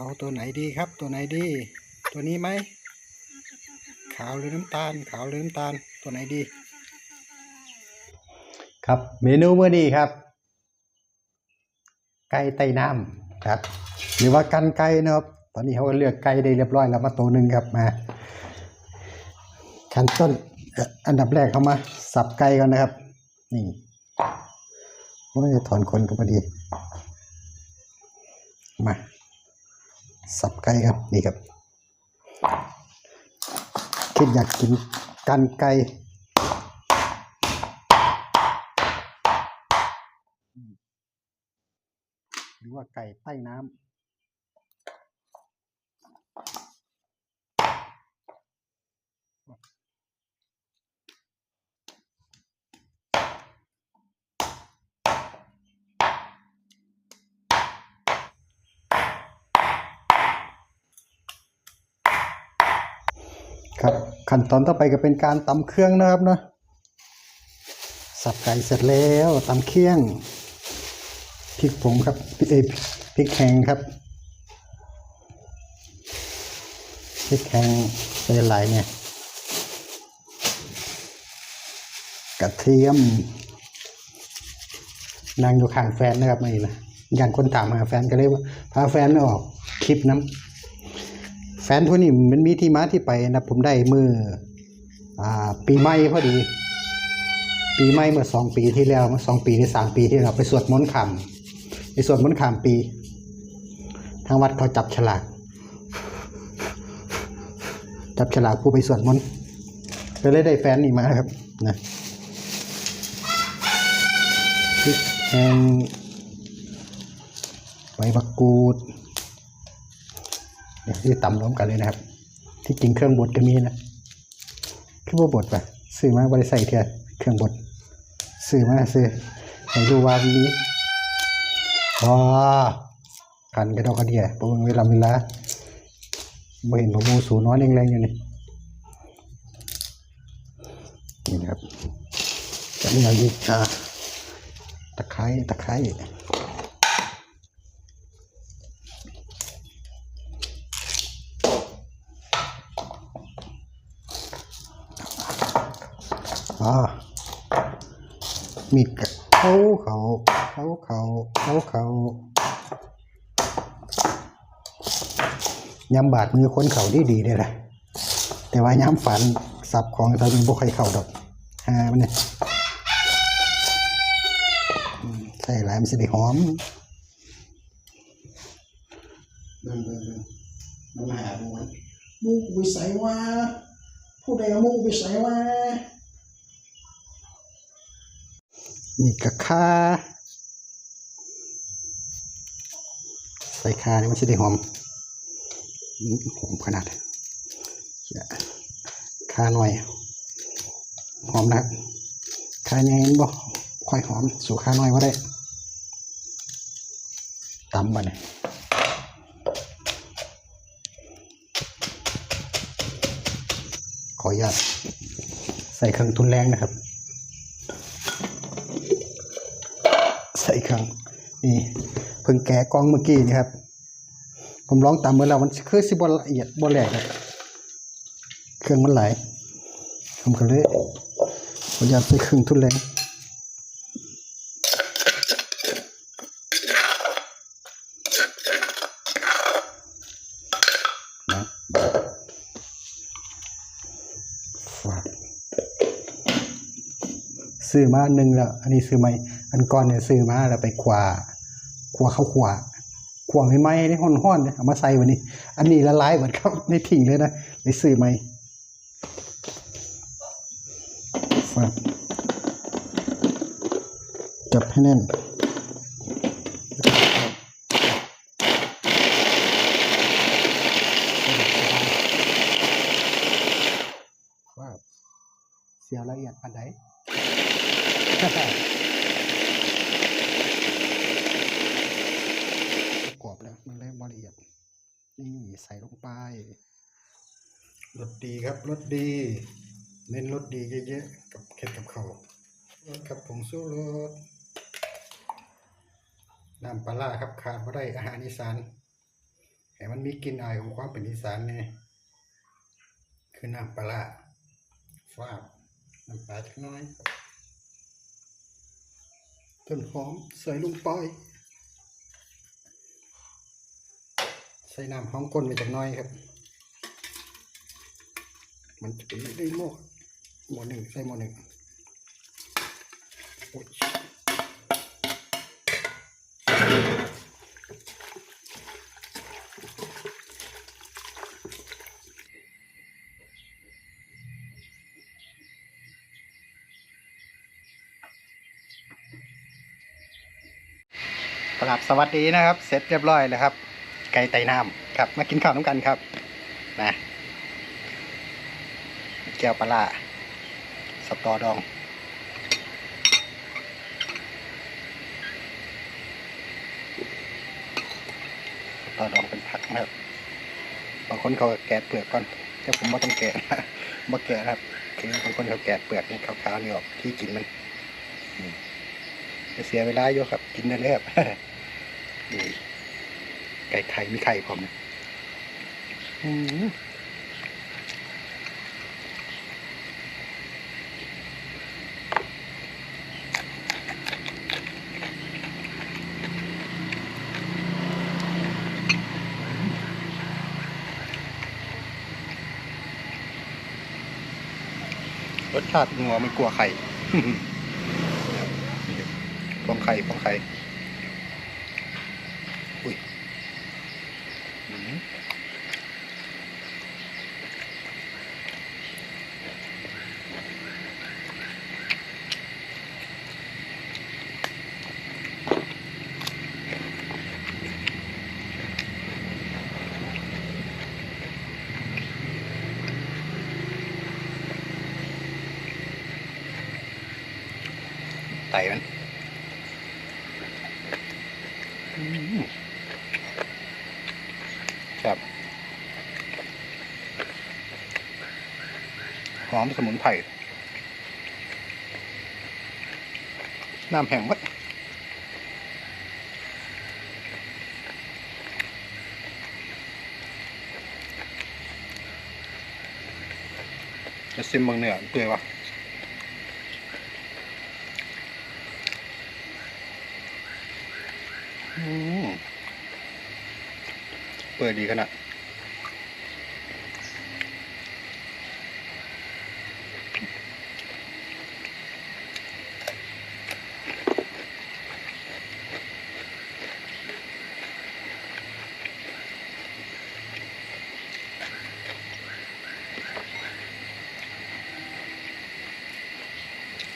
เอาตัวไหนดีครับ ตัวไหนดี ตัวนี้ไหม ขาวหรือน้ำตาล ขาวหรือน้ำตาล ตัวไหนดี ครับเมนูเมื่อนี้ครับไก่ไต้น้ำครับ หรือว่ากันไก่นะครับ ตอนนี้เขาก็เลือกไก่ได้เรียบร้อยแล้วมาตัวหนึ่งครับมาขั้นต้นอันดับแรกเขามา สับไก่ก่อนนะครับ นี่โอ้ยถอนขนก็พอดี มา สับไก่ครับนี่ครับคิดอยากกินกันไก่หรือว่าไก่ใต้น้ำ ครับขั้นตอนต่อไปก็เป็นการตำเครื่องนะครับเนาะสับไก่เสร็จแล้วตำเคี่ยงพริกผงครับพริกเอพริกแห้งครับพริกแห้งใส่หลายเนี่ยกระเทียมนางอยู่ข้างแฟนนะครับไม่นะอย่างคนถามหาแฟนก็เลยว่าพาแฟนไม่ออกคลิปน้ำ แฟนคนนี้มันมีที่มาที่ไปนะผมได้มืออ่าปีใหม่พอดี ปีใหม่เมื่อสองปีที่แล้วเมื่อสองปีหรือสามปีที่เราไปสวดมนต์คำไปสวดมนต์คำปี ทางวัดเขาจับฉลากจับฉลากผู้ไปสวดมนต์ก็เลยได้แฟนนี่มาครับนะพริกแห้งใบมะกรูด นี่ยที่ตำรวมกันเลยนะครับ ที่จริงเครื่องบดก็มีนะคือว่าบดปะซื้อมาบริใส่เทียเครื่องบดซื้อมาซื้อให้ดูว่ามีอ๋อกันกระดอกกระเดียปงเวลาเวลาบ่เห็นผมมูสูน้อยแรงๆอยู่นี่นี่นะครับจะนี่เอาอีกตะไคร้ตะไคร้ามีกะเขาเขาเขาเขาเขาเขาย้ำบาดมือคนเข่าดีดีเลยนะแต่ว่าย้ำฝันสับของตอนนี้บ่ค่อยเข้าดอกฮามันเนี่ยใส่หลายมันสิได้หอมเบิ่งเบิ่งเบิ่งมันมาหาหมูมันหมูกูไปใส่ว่าผู้ใดเอาหมูกูไปใส่ว่า นี่กะค่าใส่คานี่มันจะได้หอมอืมหอมขนาดอย่าหน่อย หอมนะคาใหญ่เห็นบ่ค่อยหอม สู่คาหน่อยว่าได้ตำบัดนขออนุญาตใส่เครื่องทุนแรงนะครับ ส่เครื่องนี่เพิ่งแกะกล้องเมื่อกี้นี่ครับ ผมลองตามเมื่อแล้วมันคือสิบละเอียดบ่แหลกอะเครื่องมันไหลผมก็เลยผมอยากใส่เครื่องทุนแรงนะซื้อมาหนึ่งแล้ว อันนี้ซื้อใหม่ อันก่อนเนี่ยซื้อมาแล้วไปขวาขวาเข้าขวาขวาไม่ไหมได้ห้อนห้อนเนี่ยเอามาใส่วันนี้ อันนี้ละลายเหมือนครับในทิ่งเลยนะไปซื้อไหมฝากจับให้แน่นว่าเสียละเอียดปานใด กรอบแล้วมันได้ละเอียด นี่ใส่ลงไปรส ดี เน้นรสดีเยอะๆกับเค็ดกับเขากับผงสู้รสน้ำปลาร้าครับขาดไม่ได้อาหารอีสานให้มันมีกลิ่นอายของความเป็นอีสานเนี่ยคือน้ำปลาร้าฟาบน้ำปลาจักน้อยต้นหอมใส่ลงไปใส่น้ำหอมก้นไปจากน้อยครับ มันจะเป็นได้หม้อหม้อหนึ่งใส่หม้อหนึ่งโอ้ยครับสวัสดีนะครับ เสร็จเรียบร้อยแล้วครับ ไก่ไต่น้ำครับ มากินข้าวน้ำกันครับ นะ แก้วปลาสตอดองสตอดองเป็นผักนะครับบางคนเขาแกะเปลือกก่อนแต่ผมไม่ต้องแกะไม่แกะนะครับ คือบางคนเขาแกะเปลือกนี่ขาวๆนี่ออกที่กินมันจะเสียเวลาอยู่ครับ กินได้เลยครับไก่ไข่มีไข่พร้อมนะ รสชาติงัวไม่กลัวไข่ฟองไข่ฟองไข่ ไตมันอืมครับ หอมสมุนไพร น้ำแห้งหมัดจะซิมบางเนื้อเปื่อยวะอืม เปื่อยดีขนาด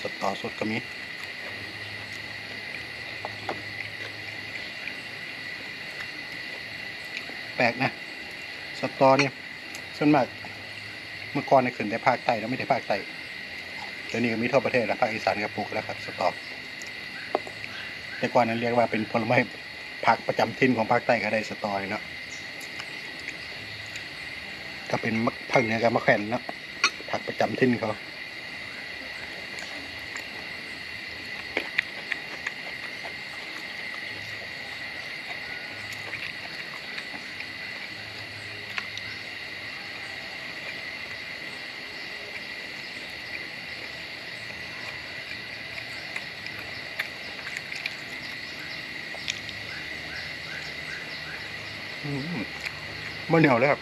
สตอสดก็มี แป ลกนะ สตอเนี่ยส่วนมากเมื่อก่อนเนี่ยขึ้นแต่ภาคใต้แล้วไม่ได้ภาคใต้เดี๋ยวนี้ก็มีทั่วประเทศแล้วภาคอีสานก็ปลูกแล้วครับสตอแต่ก่อนนั้นเรียกว่าเป็นผลไม้ผักประจำถิ่นของภาคใต้ก็ได้สตอเนาะก็เป็นมะภาคเหนือกับมะแขวนเนาะผักประจำถิ่นเขา มันเหนียวเลยครับ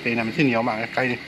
เป็นน้ำมันที่เหนียวมากไก่นี่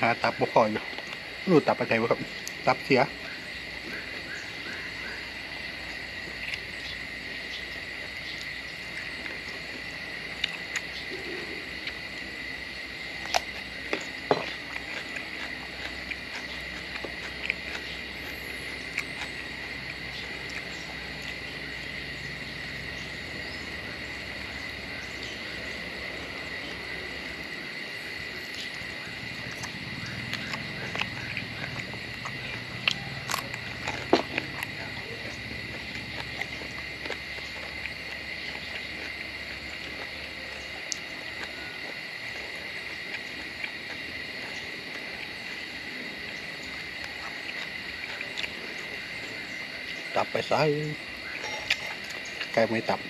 หาตับบ่พออยู่รู้ตับไปใส่บ่ครับ ตับเสีย ตับไปใส่ไก่ไม่ตับ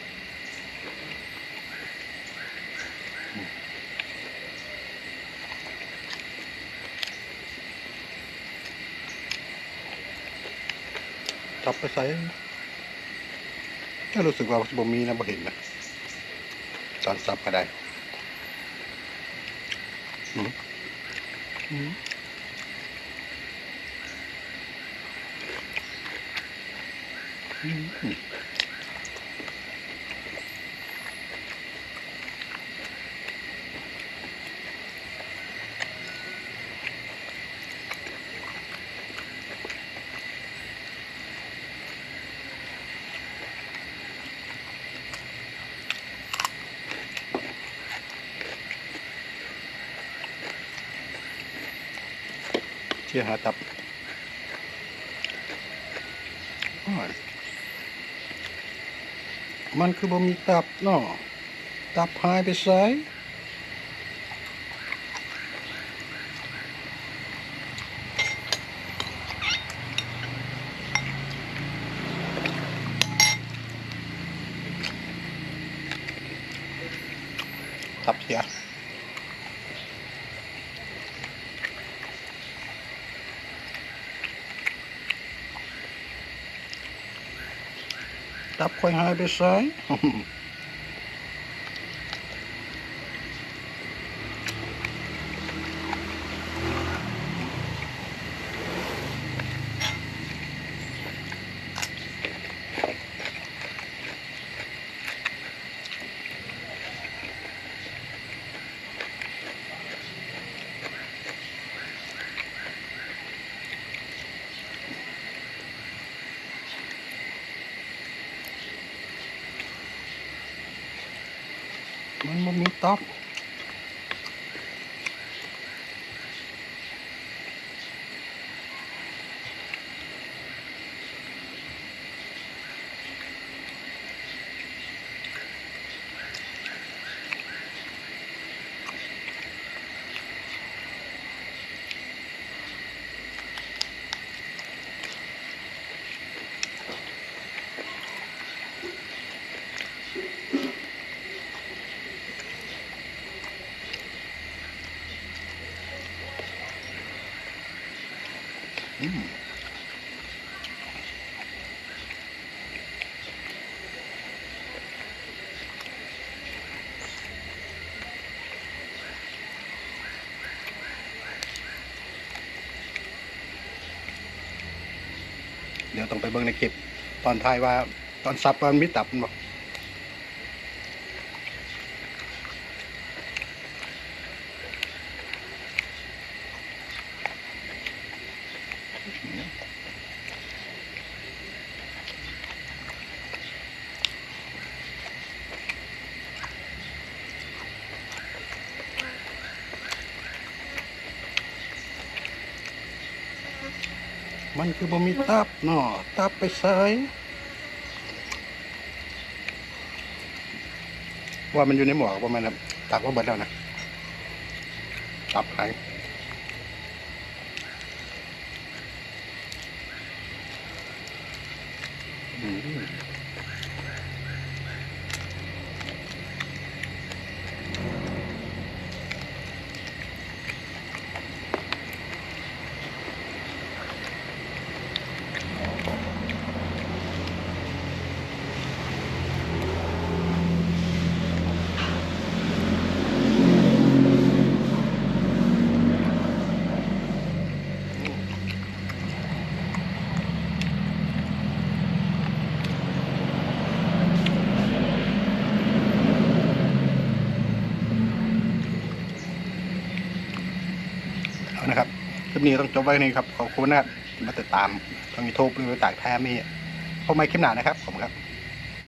ตับไปใส่ก็รู้สึกว่าบ่มีนะบ่เห็นนะตอนสับก็ได้ อืมอืม อืมเชี่ยหาตับอ้อย มันคือบ่มีตับเนาะตับหายไปไสตับเสีย ตับค่อ ยหายไปไส มันบ่มีตับ อืม เดี๋ยวต้องไปเบิ่งในคลิป ตอนท้ายว่าตอนซับว่ามันมีตับมันบอก มันคือบ่มีตับเนาะตับไปใส่ว่ามันอยู่ในหมวกประมาณนั้นตักว่าเบิดแล้วนะตับหา ปนี้ต้องจบไว้นี่ครับ ขอบคุณนะครับมาติดตามทางยูทูบหรือจางแท้มีพบใหม่คลิปหน้านะครับผมครับ